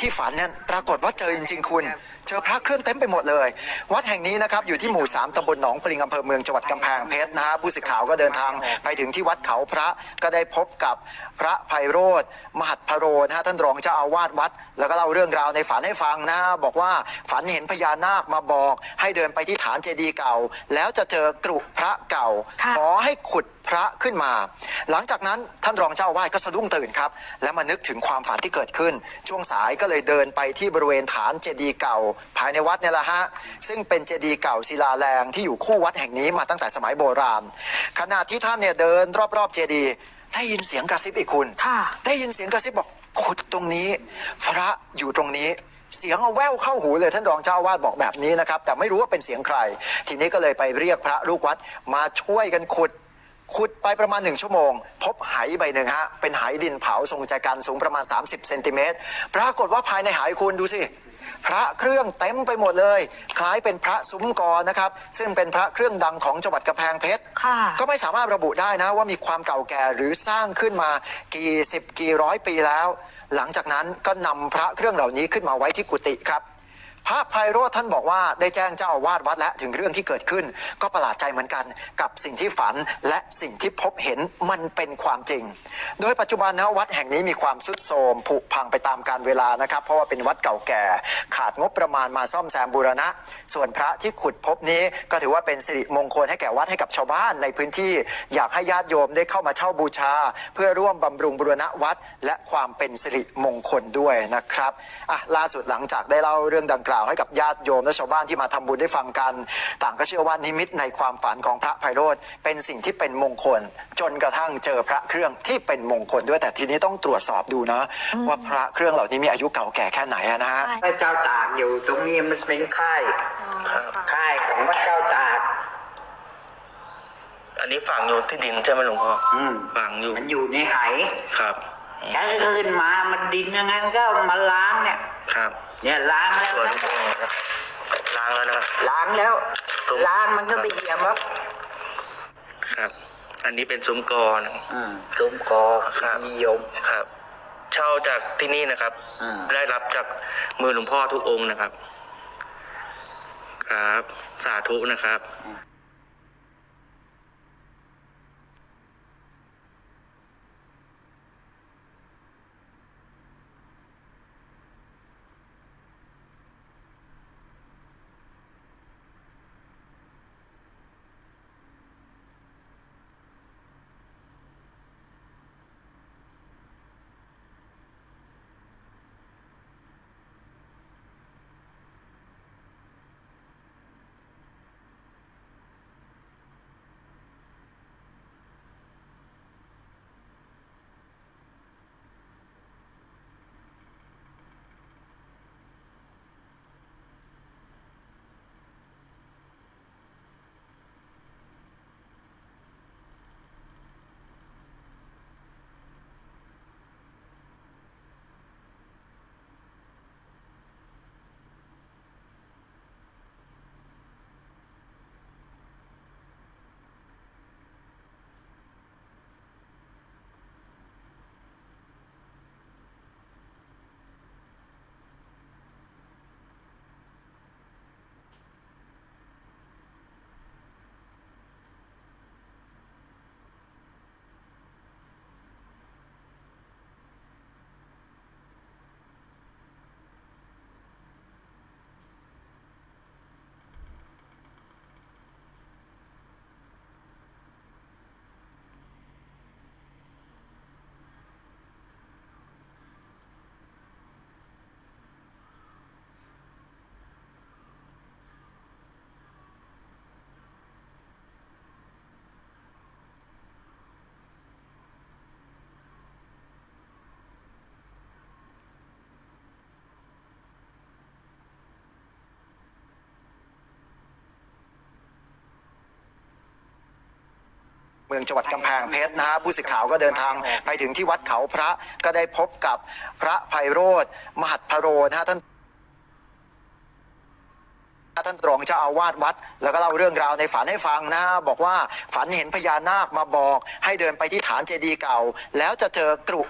ที่ฝันเนี่ยปรากฏว่าเจอจริง ๆ คุณ เจอพระเครื่องเต็มไปหมดเลย วัดแห่งนี้นะครับอยู่ที่หมู่3ตำบลหนองปริงอำเภอเมืองจังหวัดกำแพงเพชรนะฮะผู้สื่อข่าวก็เดินทางไปถึงที่วัดเขาพระก็ได้พบกับพระไพโรธมหัดพโรนะฮะท่านรองเจ้าอาวาสวัด แล้วก็เล่าเรื่องราวในฝันให้ฟังนะฮะบอกว่าฝันเห็นพญานาคมาบอก ให้เดินไปที่ฐานเจดีย์เก่า แล้วจะเจอกรุพระเก่าค่ะขอให้ขุด พระขึ้นมา หลังจากนั้นท่านรองเจ้าอาวาสก็สะดุ้งตื่นครับ และมานึกถึงความฝันที่เกิดขึ้น ช่วงสายก็เลยเดินไปที่บริเวณฐานเจดีย์เก่า ภายในวัดเนี่ยแหละฮะซึ่งเป็นเจดีย์เก่าศิลาแรงที่อยู่คู่วัดแห่งนี้มาตั้งแต่สมัยโบราณ ขณะที่ท่านเนี่ยเดินรอบๆเจดีย์ได้ยินเสียงกระซิบอีกคุณค่ะได้ยินเสียงกระซิบบอกขุดตรงนี้ พระอยู่ตรงนี้เสียงเอาแววเข้าหูเลยท่านรองเจ้าอาวาสบอกแบบนี้นะครับ แต่ไม่รู้ว่าเป็นเสียงใคร ทีนี้ก็เลยไปเรียกพระลูกวัดมาช่วยกันขุด ขุดไปประมาณหนึ่งชั่วโมง พบไหใบหนึ่งฮะ เป็นไหดินเผาทรงใจกันสูงประมาณ 30 เซนติเมตร ปรากฏว่าภายในไหคุณดูสิ พระเครื่องเต็มไปหมดเลย คล้ายเป็นพระซุ้มกอนะครับ ซึ่งเป็นพระเครื่องดังของจังหวัดกำแพงเพชร ค่ะก็ไม่สามารถระบุได้นะว่ามีความเก่าแก่หรือสร้างขึ้นมากี่สิบกี่ร้อยปีแล้ว หลังจากนั้นก็นำพระเครื่องเหล่านี้ขึ้นมาไว้ที่กุฏิครับ พระไพโรธท่านบอกว่าได้แจ้งเจ้าอาวาสวัดและถึงเรื่องที่เกิดขึ้น ก็ประหลาดใจเหมือนกัน กับสิ่งที่ฝันและสิ่งที่พบเห็นมันเป็นความจริง โดยปัจจุบันนะวัดแห่งนี้มีความสุดโทรมผุพังไปตามกาลเวลานะครับ เพราะว่าเป็นวัดเก่าแก่ ขาดงบประมาณมาซ่อมแซมบูรณะ ส่วนพระที่ขุดพบนี้ก็ถือว่าเป็นสิริมงคลให้แก่วัดให้กับชาวบ้านในพื้นที่ อยากให้ญาติโยมได้เข้ามาเช่าบูชา เพื่อร่วมบำรุงบูรณะวัด และความเป็นสิริมงคลด้วยนะครับอะล่าสุดหลังจากได้เล่าเรื่องดังกล่าวให้กับญาติโยมและชาวบ้านที่มาทำบุญได้ฟังกัน ต่างก็เชื่อว่านิมิตในความฝันของพระไพโรธเป็นสิ่งที่เป็นมงคล จนกระทั่งเจอพระเครื่องที่เป็นมงคลด้วยแต่ทีนี้ต้องตรวจสอบดูนะ ว่าพระเครื่องเหล่านี้มีอายุเก่าแก่แค่ไหนอะนะฮะพระเจ้าตากอยู่ตรงนี้มันเป็นค่ายค่ายของพระเจ้าตากอันนี้ฝังอยู่ที่ดินใช่ไหมหลวงพ่ออืมฝังอยู่มันอยู่ในไหครับ ฉันก็ขึ้นมามันดินอย่างนั้นก็มาล้างเนี่ย ครับเนี่ยล้างแล้วส่วนตรงนี้ครับล้างแล้วนะครับ ล้างแล้ว ตรง ล้างมันก็ไปเหยียบแล้วครับ อันนี้เป็นซุ้มกอนะอืมตุ้มกอครับนิยม ครับ เช่าจากที่นี่นะครับ อ่า ได้รับจากมือหลวงพ่อทุกองค์นะครับ ครับ สาธุนะครับ มืองจังหวัดกำแพงเพชรนะฮะผู้สื่อข่าวก็เดินทางไปถึงที่วัดเขาพระก็ได้พบกับพระไพโรธมหัดพโรนะฮะท่านท่านรองเจ้าอาวาสวัด แล้วก็เล่าเรื่องราวในฝันให้ฟังนะฮะบอกว่าฝันเห็นพญานาคมาบอก ให้เดินไปที่ฐานเจดีย์เก่า แล้วจะเจอกรุ